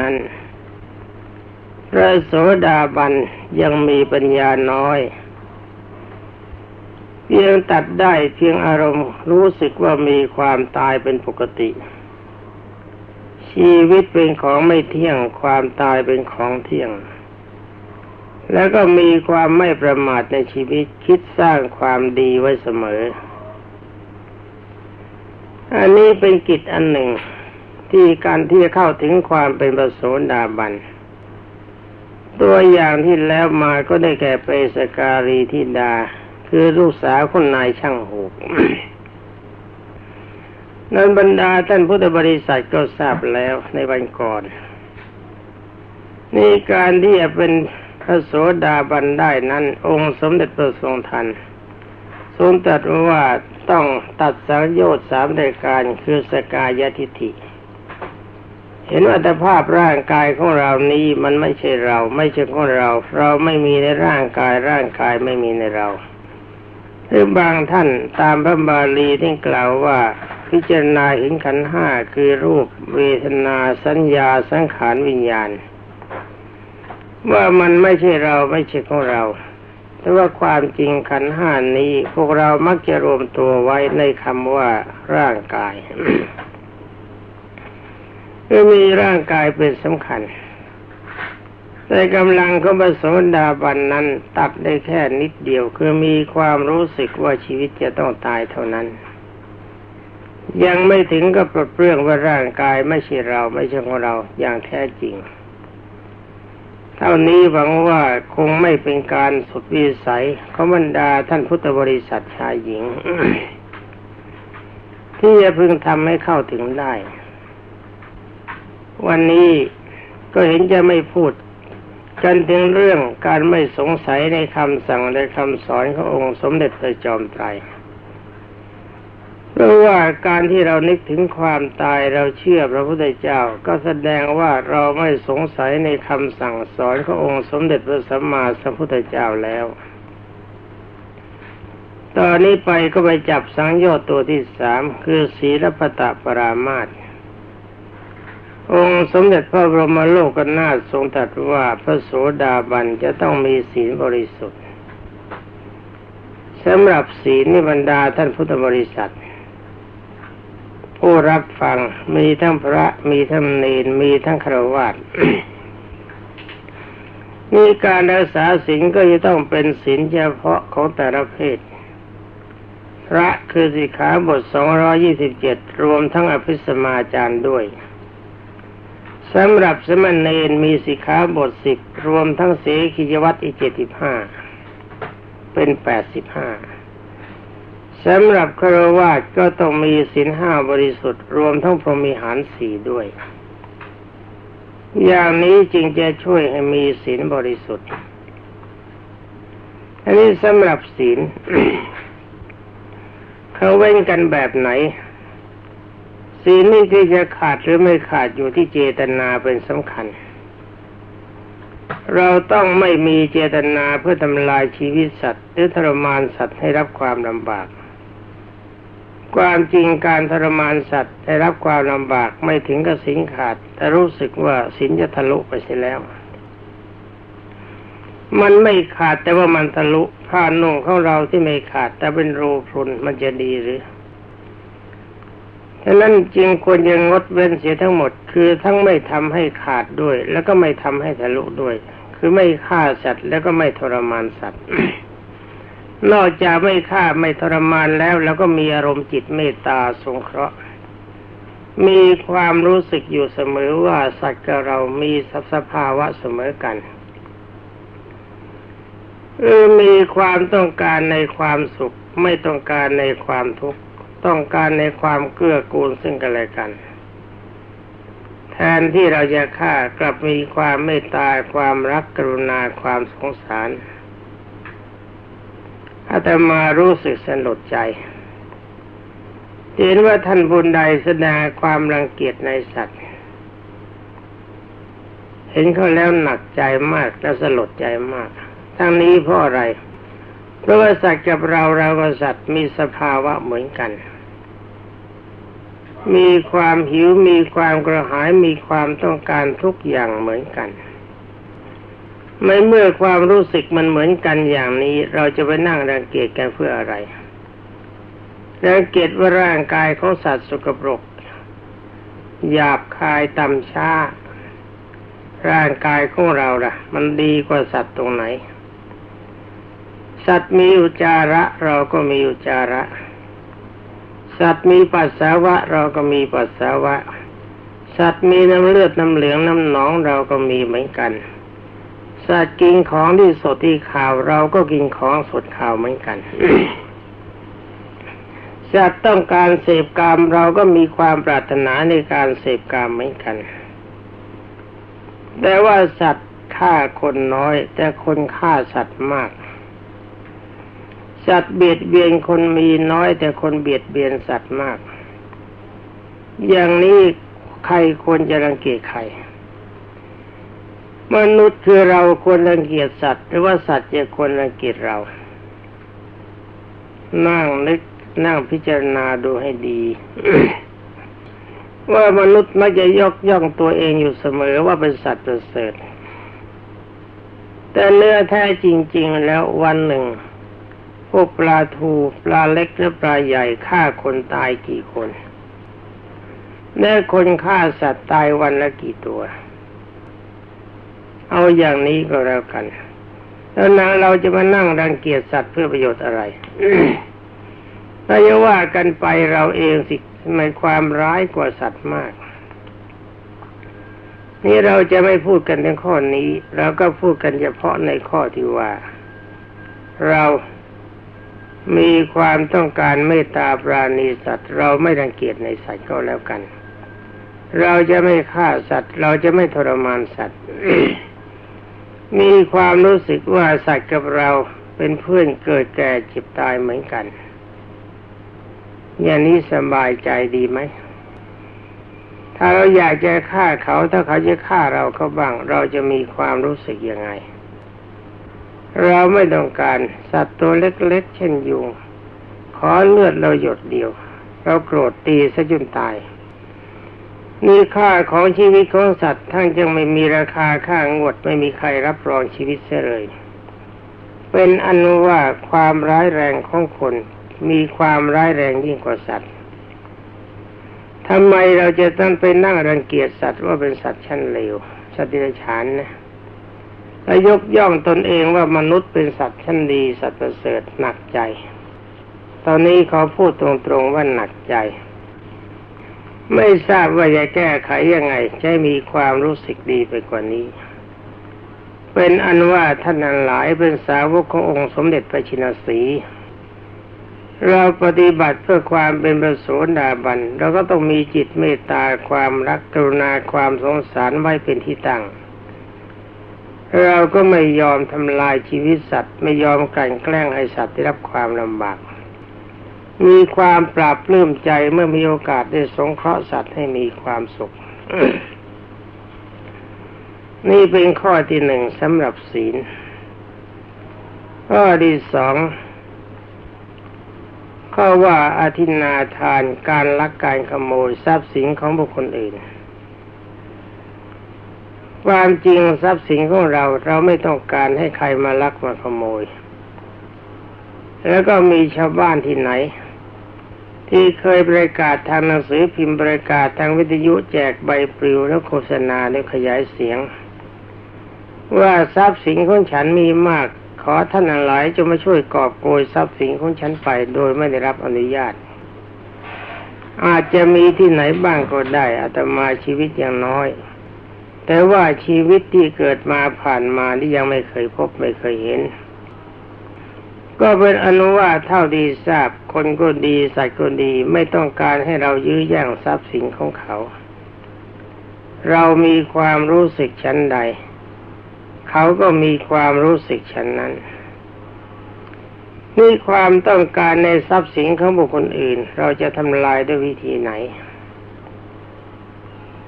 นั้นพระโสดาบันยังมีปัญญาน้อย เพียงตัดได้เพียงอารมณ์รู้สึกว่ามีความตายเป็นปกติ ชีวิตเป็นของไม่เที่ยงความตายเป็นของเที่ยง แล้วก็มีความไม่ประมาทในชีวิตคิดสร้างความดีไว้เสมอ อันนี้เป็นกิจอันหนึ่ง ที่การที่เข้าถึงความเป็นประโสดาบัน ตัวอย่างที่แล้วมาก็ได้แก่เปสการีทิดา คือลูกสาวคนนายช่างหูกนั้นบรรดาท่านพุทธบริษัทก็ทราบแล้วในวันก่อน นี่การที่จะเป็นพระโสดาบันได้นั้น องค์สมเด็จพระทรงทันทรงตรัสว่าต้องตัดสังโยชน์สามรายการคือสกายทิฐิ เห็นอัตภาพร่างกายของเรานี้มันไม่ใช่เรา ไม่ใช่ของเรา เราไม่มีในร่างกายร่างกายไม่มีในเราหรือบางท่านตามพระบาลีที่กล่าวว่า พิจารณาเห็นขันห้าคือรูปเวทนาสัญญาสังขารวิญญาณ ว่ามันไม่ใช่เราไม่ใช่ของเราแต่ว่าความจริงขันห้านี้ พวกเรามักจะรวมตัวไว้ในคำว่าร่างกาย คือมีร่างกายเป็นสำคัญแต่กำลังของพระโสดาบันนั้น ตัดได้แค่นิดเดียว คือมีความรู้สึกว่าชีวิตจะต้องตายเท่านั้น ยังไม่ถึงกับปลดเปลื้องว่าร่างกายไม่ใช่เราไม่ใช่ของเราอย่างแท้จริง เท่านี้หวังว่าคงไม่เป็นการสุดวิสัยของบรรดาท่านพุทธบริษัทชายหญิง ที่จะพึงทำให้เข้าถึงได้ วันนี้ก็เห็นจะไม่พูดกันถึงเรื่องการไม่สงสัยในคำสั่งและคำสอนขององค์สมเด็จพระจอมไตรเพราะว่าการที่เรานึกถึงความตายเราเชื่อพระพุทธเจ้า ก็แสดงว่าเราไม่สงสัยในคำสั่งสอนขององค์สมเด็จพระสัมมาสัมพุทธเจ้าแล้ว ตอนนี้ไปก็ไปจับสังโยชน์ตัวที่สามคือศีลปตะปรามาต องค์สมเด็จพระบรมโลกนาถทรงตรัสว่าพระโสดาบันจะต้องมีศีลบริสุทธิ์สำหรับศีลนิบรรดาท่านพุทธบริษัท ผู้รับฟังมีทั้งพระมีทั้งเนรมีทั้งครวญมีการรักษาศีลก็จะต้องเป็นศีลเฉพาะของแต่ละเพศ พระคือสิขาบทสองร้อยี่สิบเจ็ดรวมทั้งอภิสมาจารย์ด้วย สำหรับสมณเณรมีสิกขาบทสิบรวมทั้งเสขียวัตอีกเจ็ดสิบห้าเป็นแปดสิบห้าสำหรับครวาสก็ต้องมีศีลห้าบริสุทธิ์ รวมทั้งพรหมิหารสี่ด้วย อย่างนี้จึงจะช่วยให้มีศีลบริสุทธิ์ อันนี้สำหรับศีลเขาเว้นกันแบบไหน ศีลนี่ที่จะขาดหรือไม่ขาดอยู่ที่เจตนาเป็นสำคัญ เราต้องไม่มีเจตนาเพื่อทำลายชีวิตสัตว์ หรือทรมานสัตว์ให้รับความลำบาก ความจริงการทรมานสัตว์ให้รับความลำบากไม่ถึงกับสินขาด แต่รู้สึกว่าสินจะทะลุไปเสียแล้ว มันไม่ขาดแต่ว่ามันทะลุผ้านุ่งของเราที่ไม่ขาด แต่เป็นรูพรุนมันจะดีหรือ ฉะนั้นจึงควรยังงดเว้นเสียทั้งหมด คือทั้งไม่ทำให้ขาดด้วย แล้วก็ไม่ทำให้ทะลุด้วย คือไม่ฆ่าสัตว์ แล้วก็ไม่ทรมานสัตว์ นอกจากไม่ฆ่าไม่ทรมานแล้ว แล้วก็มีอารมณ์จิตเมตตาสงเคราะห์ มีความรู้สึกอยู่เสมอว่าสัตว์กับเรามีสภาวะเสมอกันเออมีความต้องการในความสุข ไม่ต้องการในความทุกข์ ต้องการในความเกื้อกูลซึ่งกันและกัน แทนที่เราจะฆ่ากลับมีความเมตตาความรักกรุณาความสงสารอาตมารู้สึกสนดใจ เห็นว่าท่านบุญใดแสดงความรังเกียจในสัตว์ เห็นเขาแล้วหนักใจมากและสลดใจมาก ทั้งนี้เพราะอะไรเพราะว่าสัตว์กับเราเรากับสัตว์มีสภาวะเหมือนกัน มีความหิวมีความกระหายมีความต้องการทุกอย่างเหมือนกันไม่เมื่อความรู้สึกมันเหมือนกันอย่างนี้ เราจะไปนั่งรังเกียจกันเพื่ออะไรรังเกียจว่าร่างกายของสัตว์สกปรกหยาบคายต่ำช้า ร่างกายของเราล่ะ มันดีกว่าสัตว์ตรงไหน สัตว์มีอุจาระเราก็มีอุจาระ สัตว์มีปัสสาวะ เราก็มีปัสสาวะ สัตว์มีน้ำเลือดน้ำเหลืองน้ำหนองเราก็มีเหมือนกัน สัตว์กินของที่สดที่ข่าวเราก็กินของสดข่าวเหมือนกัน สัตว์ต้องการเสพกามเราก็มีความปรารถนาในการเสพกามเหมือนกัน แต่ว่าสัตว์ฆ่าคนน้อย แต่คนฆ่าสัตว์มาก สัตว์เบียดเบียนคนมีน้อยแต่คนเบียดเบียนสัตว์มาก อย่างนี้ใครควรจะรังเกียจใคร มนุษย์คือเราควรรังเกียจสัตว์ หรือว่าสัตว์จะควรรังเกียจเรา นั่งนึกนั่งพิจารณาดูให้ดี ว่ามนุษย์มักจะยกย่องตัวเองอยู่เสมอว่าเป็นสัตว์ประเสริฐแต่เนื้อแท้จริง ๆ แล้ววันหนึ่ง พวกปลาทูปลาเล็กและปลาใหญ่ฆ่าคนตายกี่คนแน่คนฆ่าสัตว์ตายวันละกี่ตัว เอาอย่างนี้ก็แล้วกัน แล้วนางเราจะมานั่งรังเกียจสัตว์เพื่อประโยชน์อะไรถ้าจะว่ากันไปเราเองสิในความร้ายกว่าสัตว์มาก นี่เราจะไม่พูดกันในข้อนี้ เราก็พูดกันเฉพาะในข้อที่ว่า เรา มีความต้องการเมตตาปราณีสัตว์ เราไม่รังเกียจในสัตว์ก็แล้วกัน เราจะไม่ฆ่าสัตว์ เราจะไม่ทรมานสัตว์ มีความรู้สึกว่าสัตว์กับเราเป็นเพื่อนเกิดแก่เจ็บตายเหมือนกัน อย่างนี้สบายใจดีไหม ถ้าเราอยากจะฆ่าเขา ถ้าเขาจะฆ่าเราเขาบ้าง เราจะมีความรู้สึกยังไง เราไม่ต้องการสัตว์ตัวเล็กๆ เช่นยุงขอเลือดเราหยดเดียว เราโกรธตีซะจนตาย นี่ค่าของชีวิตของสัตว์ทั้งยังไม่มีราคาค่างวดไม่มีใครรับรองชีวิตเสียเลย เป็นอันว่าความร้ายแรงของคนมีความร้ายแรงยิ่งกว่าสัตว์ทำไมเราจะต้องไปนั่งรังเกียจสัตว์ว่าเป็นสัตว์ชั้นเลวสัตว์ดิฉานนะ และยกย่องตนเองว่ามนุษย์เป็นสัตว์ชั้นดีสัตว์ประเสริฐหนักใจ ตอนนี้เขาพูดตรงๆว่าหนักใจ ไม่ทราบว่าจะแก้ไขยังไงจะมีความรู้สึกดีไปกว่านี้ เป็นอันว่าท่านนันหลายเป็นสาวกขององค์สมเด็จพระชินสีเราปฏิบัติเพื่อความเป็นประโสดาบันเราก็ต้องมีจิตเมตตาความรักกรุณาความสงสารไว้เป็นที่ตั้ง เราก็ไม่ยอมทำลายชีวิตสัตว์ ไม่ยอมกลั่นแกล้งให้สัตว์ได้รับความลำบาก มีความปราบปลื้มใจเมื่อมีโอกาสได้สงเคราะห์สัตว์ให้มีความสุข นี่เป็นข้อที่หนึ่งสำหรับศีล ข้อที่สองข้อว่าอาทินาทานการลักการขโมยทรัพย์สินของบุคคลอื่น ความจริงทรัพย์สินของเราเราไม่ต้องการให้ใครมาลักมาขโมย แล้วก็มีชาวบ้านที่ไหน ที่เคยประกาศทางหนังสือพิมพ์ประกาศทางวิทยุแจกใบปลิวแล้วโฆษณาแล้วขยายเสียง ว่าทรัพย์สินของฉันมีมาก ขอท่านหลายจะมาช่วยกอบโกยทรัพย์สินของฉันไปโดยไม่ได้รับอนุญาต อาจจะมีที่ไหนบ้างก็ได้อาตมาชีวิตอย่างน้อย แต่ว่าชีวิตที่เกิดมาผ่านมาที่ยังไม่เคยพบไม่เคยเห็น ก็เป็นอนุว่าเท่าดีทราบ คนก็ดีสัตว์ก็ดีไม่ต้องการให้เรายื้อแย่งทรัพย์สินของเขา เรามีความรู้สึกชั้นใด เขาก็มีความรู้สึกฉันนั้นนี่ความต้องการในทรัพย์สินของบุคคลอื่น เราจะทำลายด้วยวิธีไหน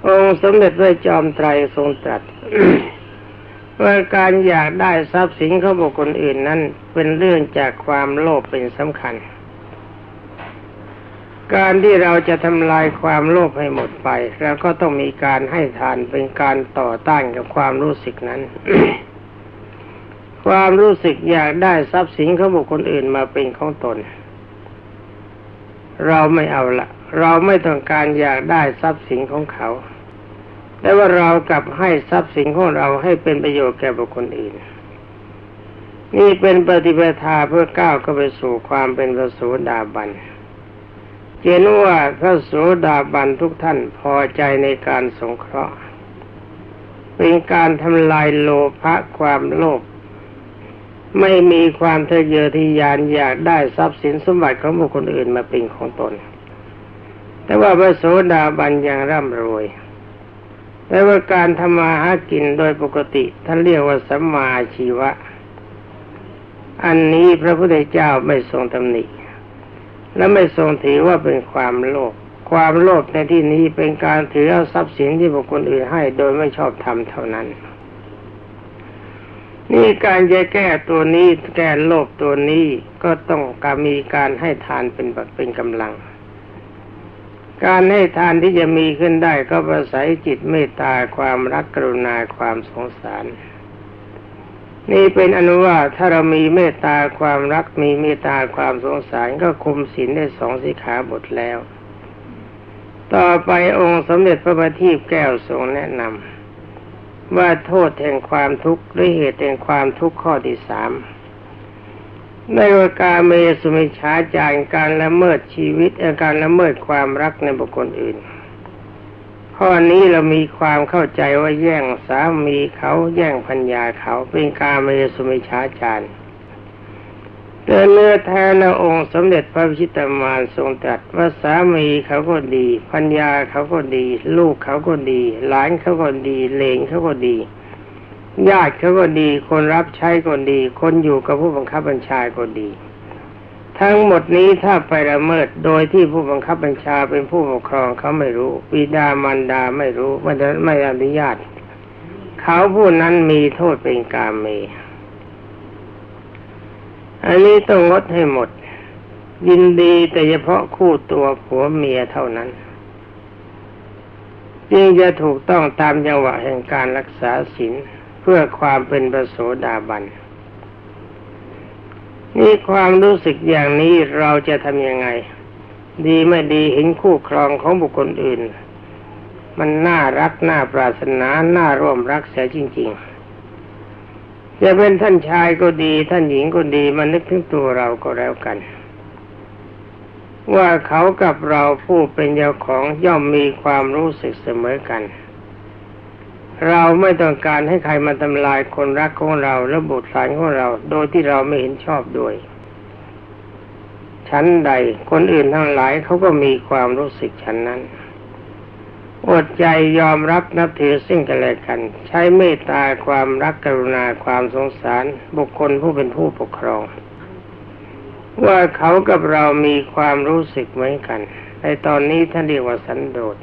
องค์สมเด็จพระจอมไตรทรงตรัสว่าการอยากได้ทรัพย์สินของบุคคลอื่นนั้น เป็นเรื่องจากความโลภเป็นสำคัญ การที่เราจะทำลายความโลภให้หมดไปเราก็ต้องมีการให้ทานเป็นการต่อต้านกับความรู้สึกนั้น ความรู้สึกอยากได้ทรัพย์สินของบุคคลอื่นมาเป็นของตน เราไม่เอาละ เราไม่ต้องการอยากได้ทรัพย์สินของเขา แต่ว่าเรากลับให้ทรัพย์สินของเราให้เป็นประโยชน์แก่บุคคลอื่น นี่เป็นปฏิปทาเพื่อก้าวเข้าไปสู่ความเป็นพระโสดาบันเห็นว่าพระโสดาบันทุกท่านพอใจในการสงเคราะห์ เป็นการทำลายโลภะความโลภไม่มีความทะเยอทะยานอยากได้ทรัพย์สินสมบัติของบุคคลอื่นมาเป็นของตน แต่ว่าพระโสดาบันยังร่ำรวยแต่ว่าการทำมาหากินโดยปกติท่านเรียกว่าสัมมาชีวะ อันนี้พระพุทธเจ้าไม่ทรงตำหนิ และไม่ทรงถือว่าเป็นความโลภความโลภในที่นี้เป็นการถือเอาทรัพย์สินที่บุคคลอื่นให้โดยไม่ชอบทำเท่านั้น นี่การจะแก้ตัวนี้แก้โลภตัวนี้ก็ต้องการมีการให้ทานเป็นเป็นกำลัง การให้ทานที่จะมีขึ้นได้ก็อาศัยจิตเมตตาความรักกรุณาความสงสาร นี่เป็นอนุว่าถ้าเรามีเมตตาความรักมีเมตตาความสงสารก็คุมศีลได้สองสิขาบทแล้ว ต่อไปองค์สมเด็จพระบัณฑิตแก้วทรงแนะนำว่าโทษแห่งความทุกข์หรือเหตุแห่งความทุกข์ข้อที่สาม ในวการเมสุมิชาจารการละเมิดชีวิตการละเมิดความรักในบุคคลอื่น ข้อนี้เรามีความเข้าใจว่าแย่งสามีเขาแย่งพัญญาเขาเป็นการเมสุมิชาจารแต่เนื้อแท้ในองค์สมเด็จพระพิชิตามารทรงตรัสว่าสามีเขาก็ดีพัญญาเขาก็ดี ลูกเขาก็ดี หลานเขาก็ดีเลงเขาก็ดี ญาติเขาก็ดี คนรับใช้ก็ดี คนอยู่กับผู้บังคับบัญชาก็ดี ทั้งหมดนี้ถ้าไปละเมิดโดยที่ผู้บังคับบัญชาเป็นผู้ปกครองเขาไม่รู้บิดามารดาไม่รู้ไม่ได้ไม่อนุญาตเขาผู้นั้นมีโทษเป็นกาเม อันนี้ต้องลดให้หมด ยินดีแต่เฉพาะคู่ตัวผัวเมียเท่านั้นจึงจะถูกต้องตามจังหวะแห่งการรักษาศีล เพื่อความเป็นประโสดาบัน นี่ความรู้สึกอย่างนี้เราจะทำยังไง ดีไม่ดีเห็นคู่ครองของบุคคลอื่น มันน่ารักน่าปรารถนาน่าร่วมรักเสียจริงๆจะเป็นท่านชายก็ดี ท่านหญิงก็ดีมันนึกถึงตัวเราก็แล้วกันว่าเขากับเราผู้เป็นเจ้าของย่อมมีความรู้สึกเสมอกัน เราไม่ต้องการให้ใครมาทำลายคนรักของเราและบุตรหลานของเรา โดยที่เราไม่เห็นชอบด้วย ชั้นใดคนอื่นทั้งหลายเขาก็มีความรู้สึกชั้นนั้นอดใจยอมรับนับถือซึ่งกันและกัน ใช้เมตตาความรักกรุณาความสงสาร บุคคลผู้เป็นผู้ปกครอง ว่าเขากับเรามีความรู้สึกเหมือนกัน ในตอนนี้ท่านเรียกว่าสันโดษ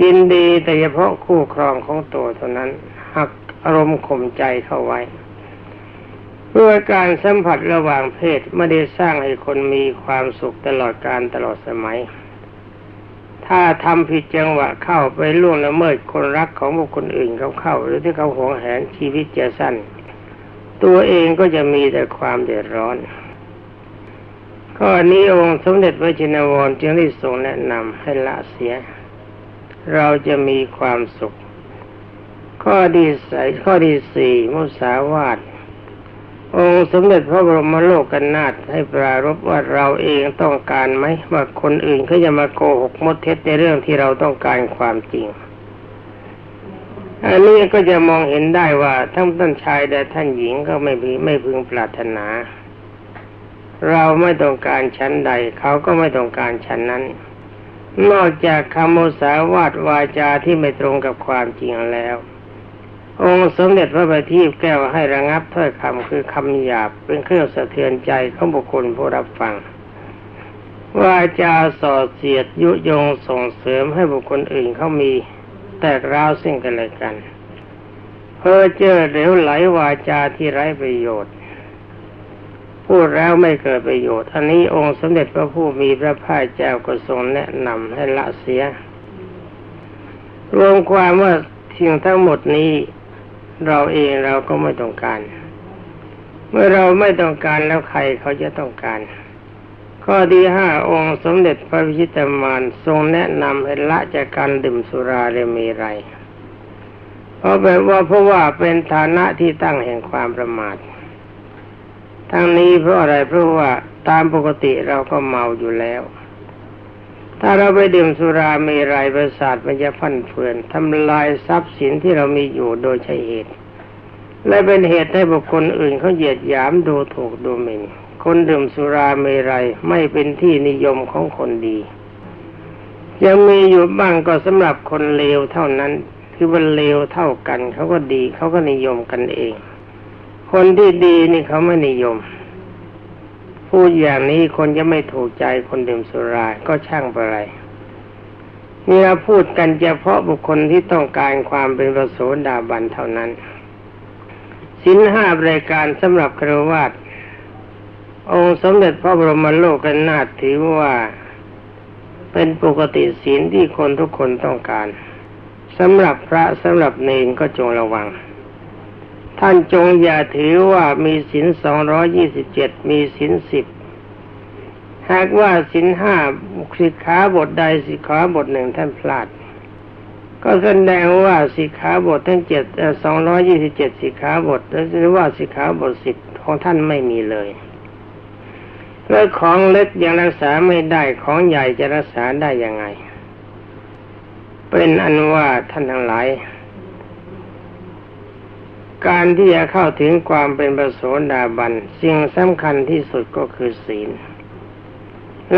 ยินดีแต่เฉพาะคู่ครองของตัวเท่านั้น หักอารมณ์ข่มใจเข้าไว้ เพื่อการสัมผัสระหว่างเพศไม่ได้สร้างให้คนมีความสุขตลอดการตลอดสมัย ถ้าทำผิดจังหวะเข้าไปล่วงละเมิดคนรักของบุคคลอื่นเขาเข้า หรือที่เขาหวงแหนชีวิตจะสั้น ตัวเองก็จะมีแต่ความเดือดร้อนข้อนี้องค์สมเด็จพระจินวรจึงได้ทรงแนะนำให้ละเสีย เราจะมีความสุข ข้อดีสข้อดีสี่มุสาวาทองค์สมเด็จพระบรมโลกกันนาถให้ปรารบว่าเราเองต้องการไหมว่าคนอื่นเขาจะมาโกหกมดเท็จในเรื่องที่เราต้องการความจริง อันนี้ก็จะมองเห็นได้ว่าทั้งท่านชายและท่านหญิงก็ไม่ไม่พึงปรารถนา เราไม่ต้องการชั้นใด เขาก็ไม่ต้องการชั้นนั้น นอกจากคำโมสาวาดวาจาที่ไม่ตรงกับความจริงแล้ว องค์สมเด็จพระบัณฑิตแก้วให้ระงับถ้อยคำคือคำหยาบเป็นเครื่องสะเทือนใจของบุคคลผู้รับฟังวาจาสอดเสียดยุยงส่งเสริมให้บุคคลอื่นเขามีแตกร้าวซึ่งกันและกัน เพ้อเจ้อเหลวไหลวาจาที่ไร้ประโยชน์ พูดแล้วไม่เกิดประโยชน์อันนี้องค์สมเด็จพระผู้มีพระภาคเจ้าก็ทรงแนะนำให้ละเสีย รวมความว่าสิ่งทั้งหมดนี้เราเองเราก็ไม่ต้องการ เมื่อเราไม่ต้องการแล้วใครเขาจะต้องการ ข้อที่ห้าองค์สมเด็จพระพิชิตมารทรงแนะนำให้ละจากการดื่มสุราเรมีไรเพราะแบบว่าเพราะว่าเป็นฐานะที่ตั้งแห่งความประมาท ทั้งนี้เพราะอะไรเพราะว่าตามปกติเราก็เมาอยู่แล้ว ถ้าเราไปดื่มสุรามรัยประสาทมันจะพันเฟือนทำลายทรัพย์สินที่เรามีอยู่โดยใช่เหตุ และเป็นเหตุให้บุคคลอื่นเขาเหยียดหยามดูถูกดูหมิ่นคนดื่มสุราเมรัยไม่เป็นที่นิยมของคนดี ยังมีอยู่บ้างก็สำหรับคนเลวเท่านั้น คือว่าเลวเท่ากันเขาก็ดีเขาก็นิยมกันเอง คนที่ดีนี่เขาไม่นิยม พูดอย่างนี้คนจะไม่ถูกใจคนดื่มสุราก็ช่างไปไรนี่เราพูดกันเฉพาะบุคคลที่ต้องการความเป็นประโสดาบันเท่านั้นสินห้ารายการสำหรับครวาสองค์สมเด็จพระบรมโลกันนาถถือว่าเป็นปกติศีลที่คนทุกคนต้องการสำหรับพระสำหรับเนรก็จงระวัง ท่านจงอย่าถือว่ามีศีลสองร้อยี่สิบเจ็ดมีศีลสิบหากว่าศีลห้าสิกขาบทใดสิกขาบทหนึ่งท่านพลาด ก็แสดงว่าสิกขาบททั้งเจ็ดสองร้อยี่สิบเจ็ดสิกขาบทหรือว่าสิกขาบทสิบของท่านไม่มีเลยแล้วของเล็กยังรักษาไม่ได้ของใหญ่จะรักษาได้ยังไง เป็นอันว่าท่านทั้งหลาย การที่จะเข้าถึงความเป็นประโสดาบันสิ่งสำคัญที่สุดก็คือศีล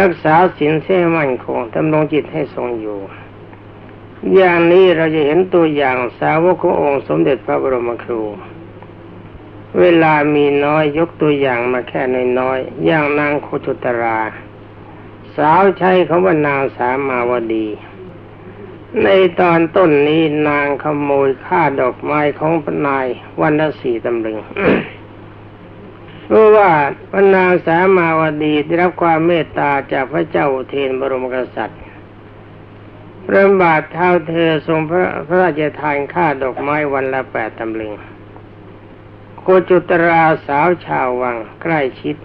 รักษาศีลเส้มั่นคงทำลงจิตให้ทรงอยู่ อย่างนี้เราจะเห็นตัวอย่างสาวกขององค์สมเด็จพระบรมครู เวลามีน้อยยกตัวอย่างมาแค่น้อยๆอย่างนางโคจุตรา สาวใช้คำว่านางสามาวดี ในตอนต้นนี้นางขโมยค่าดอกไม้ของพนายวันละสี่ตำลึงเพรู้ว่าพนางสามาวดีได้รับความเมตตาจากพระเจ้าเทนบรมกษัตริย์พระบาทเท้าเธอทรงพระพระราชทานค่าดอกไม้วันละแปดตำลึงโคจุตราสาวชาววังใกล้ชิด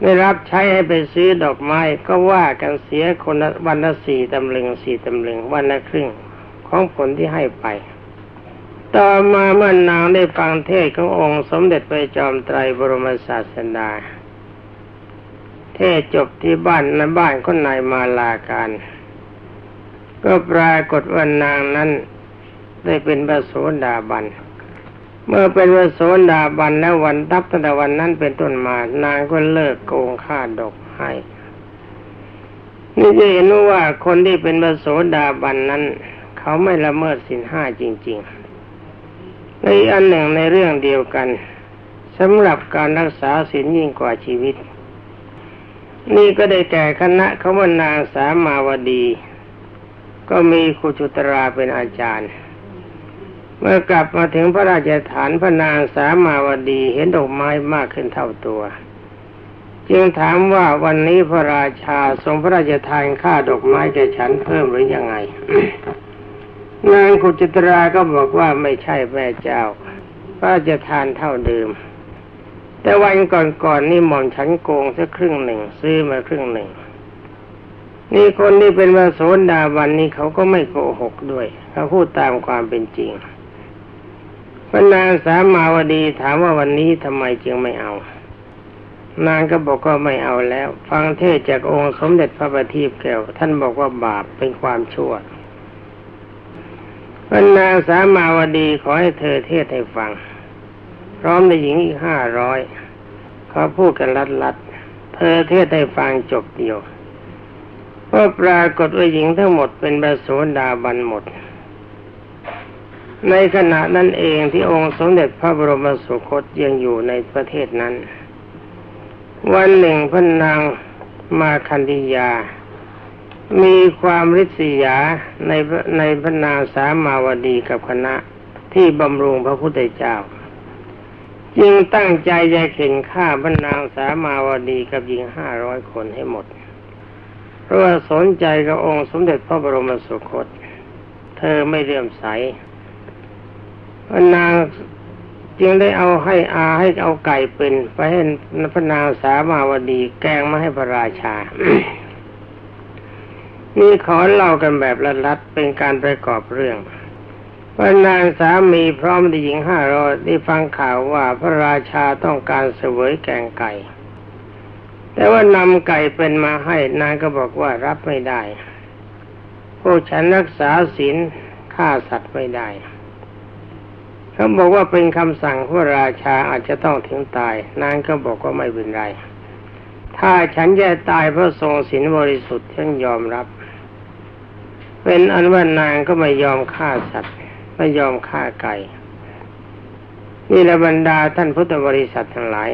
ได้รับใช้ให้ไปซื้อดอกไม้ก็ว่ากันเสียคนวันละสี่ตำลึงสี่ตำลึงวันละครึ่งของผลที่ให้ไป ต่อมาเมื่อนางได้ฟังเทศขององค์สมเด็จพระจอมไตรบรมศาสดา เทศจบที่บ้านในบ้านคนนายมาลาการ ก็ปรากฏว่านางนั้นได้เป็นพระโสดาบัน เมื่อเป็นพระโสดาบันแล้ววันทับตั้งแต่วันนั้นเป็นต้นมานางก็เลิกโกงค่าดอกให้ นี่จะเห็นว่าคนที่เป็นพระโสดาบันนั้น เขาไม่ละเมิดสินห้าจริง ๆ ในอันหนึ่งในเรื่องเดียวกันสำหรับการรักษาศีลยิ่งกว่าชีวิต นี่ก็ได้แก่คณะเขาว่านางสามาวดี ก็มีครูจุตราเป็นอาจารย์ เมื่อกลับมาถึงพระราชฐานพระนางสามาวดีเห็นดอกไม้มากขึ้นเท่าตัว จึงถามว่าวันนี้พระราชาทรงพระราชทานค่าดอกไม้แก่ฉันเพิ่มหรือยังไง นางขุจิตราก็บอกว่าไม่ใช่แม่เจ้า พระราชทานเท่าเดิม แต่วันก่อนๆนี่หม่อมฉันโกงสักครึ่งหนึ่งซื้อมาครึ่งหนึ่งนี่คนที่เป็นพระโสดาบันนี่เขาก็ไม่โกหกด้วยเขาพูดตามความเป็นจริง พระนางสามาวดีถามว่าวันนี้ทำไมจึงไม่เอา นางก็บอกว่าไม่เอาแล้ว ฟังเทศจากองค์สมเด็จพระบัณฑิตแก้วท่านบอกว่าบาปเป็นความชั่วพระนางสามาวดีขอให้เธอเทศให้ฟัง พร้อมในหญิงอีกห้าร้อยเขาพูดกันลัดลัดๆเธอเทศให้ฟังจบเดียวก็ปรากฏว่าหญิงทั้งหมดเป็นบาโสดาบันหมด ในขณะนั้นเองที่องค์สมเด็จพระบรมสุคตยังอยู่ในประเทศนั้น วันหนึ่งพระนางมาคันธิยา มีความริษยาในในพระนางสามาวดีกับคณะที่บำรุงพระพุทธเจ้า จึงตั้งใจจะเข็นฆ่าบรรนางสามาวดีกับหญิงห้าร้อยคนให้หมด เพราะว่าสนใจกับองค์สมเด็จพระบรมสุคต เธอไม่เลื่อมใส บรรนางจึงได้เอาให้อาให้เอาไก่เป็นไปให้พระนางสามาวดีแกงมาให้พระราชา นี่ขอเล่ากันแบบลัดๆเป็นการประกอบเรื่องว่านางสามีพร้อมด้วยหญิงห้าร้อยได้ฟังข่าวว่าพระราชาต้องการเสวยแกงไก่ แต่ว่านำไก่เป็นมาให้นางก็บอกว่ารับไม่ได้พวกฉันรักษาศีลฆ่าสัตว์ไม่ได้ เขาบอกว่าเป็นคำสั่งพระราชาอาจจะต้องถึงตาย นางก็บอกว่าไม่เป็นไร ถ้าฉันจะตายเพราะทรงศีลบริสุทธิ์ฉันยอมรับ เป็นอันว่านางก็ไม่ยอมฆ่าสัตว์ ไม่ยอมฆ่าไก่นี่ละบรรดาท่านพุทธบริษัททั้งหลาย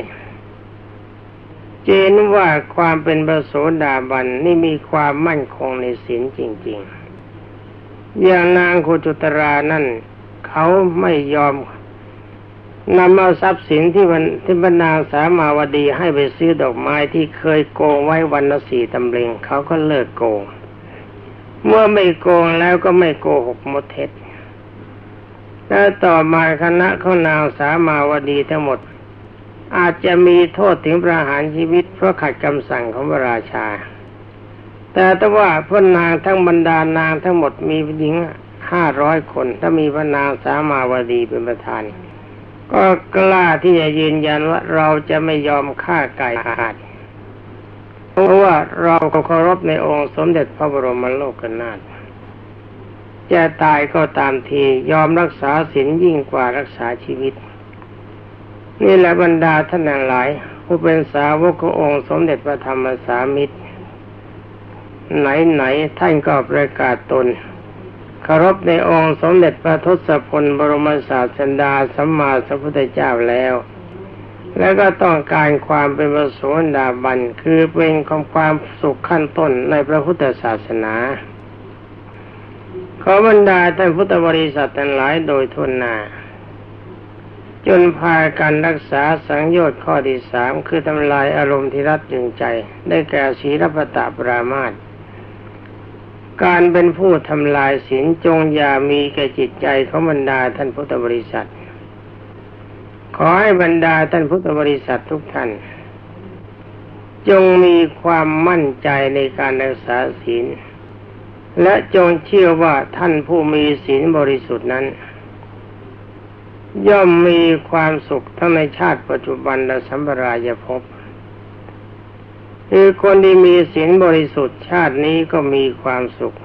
เจนว่าความเป็นประโสดาบันนี่มีความมั่นคงในศีลจริง ๆ อย่างนางโคจุตรานั่น เขาไม่ยอมนำเอาทรัพย์สินที่วันที่บรรนางสามาวดีให้ไปซื้อดอกไม้ที่เคยโกงไว้วันละสี่ตำลึงเขาก็เลิกโกง เมื่อไม่โกงแล้วก็ไม่โกหกมดเท็จแล้วต่อมาคณะของนางสามาวดีทั้งหมด อาจจะมีโทษถึงประหารชีวิตเพราะขัดคำสั่งของพระราชา แต่ถ้าว่าพระนางทั้งบรรดานางทั้งหมดมีหญิง ห้าร้อยคนถ้ามีพระนางสามาวดีเป็นประธาน ก็กล้าที่จะยืนยันว่าเราจะไม่ยอมฆ่าไก่อาดเพราะว่าเราเคารพในองค์สมเด็จพระบรมโลกนาถจะตายก็ตามทียอมรักษาศีลยิ่งกว่ารักษาชีวิต นี่แหละบรรดาท่านหลาย ผู้เป็นสาวกขององค์สมเด็จพระธรรมสามิตร ไหนๆท่านก็ประกาศตน คารพในองค์สมเด็จพระทศพลบรมศาสดาสัมมาสัมพุทธเจ้าแล้ว แล้วก็ต้องการความเป็นประโสดาบันคือเป็นของความสุขขั้นต้นในพระพุทธศาสนาขอบรรดาท่านพุทธบริษัททั้งหลายโดยทุนนาจนพากันรักษาสังโยชน์ข้อที่สามคือทำลายอารมณ์ที่รัดยึงใจ ได้แก่ศีลปตะปรามาต การเป็นผู้ทำลายศีลจงอย่ามีแก่จิตใจของบรรดาท่านพุทธบริษัท ขอให้บรรดาท่านพุทธบริษัททุกท่าน จงมีความมั่นใจในการรักษาศีล และจงเชื่อว่าท่านผู้มีศีลบริสุทธิ์นั้น ย่อมมีความสุขทั้งในชาติปัจจุบันและสัมปรายภพ คือคนที่มีศีลบริสุทธิ์ชาตินี้ก็มีความสุข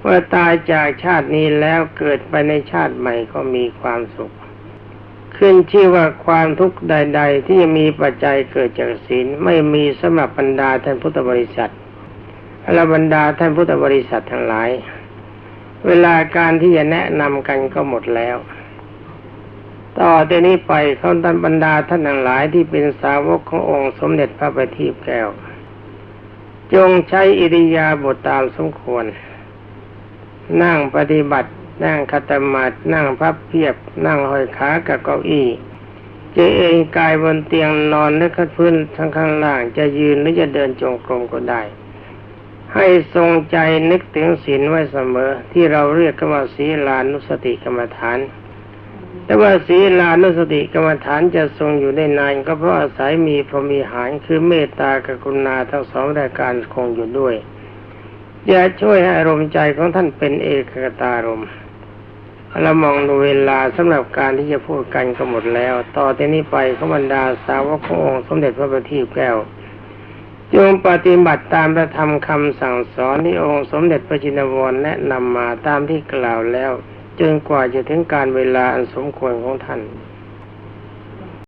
เมื่อตายจากชาตินี้แล้วเกิดไปในชาติใหม่ก็มีความสุข ขึ้นชื่อว่าความทุกข์ใด ๆ ที่มีปัจจัยเกิดจากศีลไม่มีสำหรับบรรดาท่านพุทธบริษัทและบรรดาท่านพุทธบริษัททั้งหลาย เวลาการที่จะแนะนำกันก็หมดแล้ว ต่อแต่นี้ไปเขาท่านบรรดาท่านทั้งหลายที่เป็นสาวกขององค์สมเด็จพระบัณฑิตแก้ว จงใช้อิริยาบถตามสมควร นั่งปฏิบัติ นั่งคัตมาดนั่งพับเพียบ นั่งห้อยขากับเก้าอี้จะเองกายบนเตียงนอนหรือขัดพื้นทั้งข้างล่างจะยืนหรือจะเดินจงกรมก็ได้ ให้ทรงใจนึกถึงศีลไว้เสมอ ที่เราเรียกกันว่าศีลานุสติกรรมฐาน แต่ว่าศีลานุสติกรรมฐานจะทรงอยู่ได้นานก็เพราะอาศัยมีพรมีหารคือเมตตากรุณาทั้งสองรายการคงอยู่ด้วยจะช่วยให้อารมณ์ใจของท่านเป็นเอกกตารมณ์เรามองดูเวลาสำหรับการที่จะพูดกันก็หมดแล้ว ต่อจากนี้ไปขบรรดาสาวกขององค์สมเด็จพระบัณฑิตแก้วจงปฏิบัติตามพระธรรมคำสั่งสอนที่องค์สมเด็จพระจินวรแนะนำมาตามที่กล่าวแล้ว จนกว่าจะถึงการเวลาอันสมควรของท่าน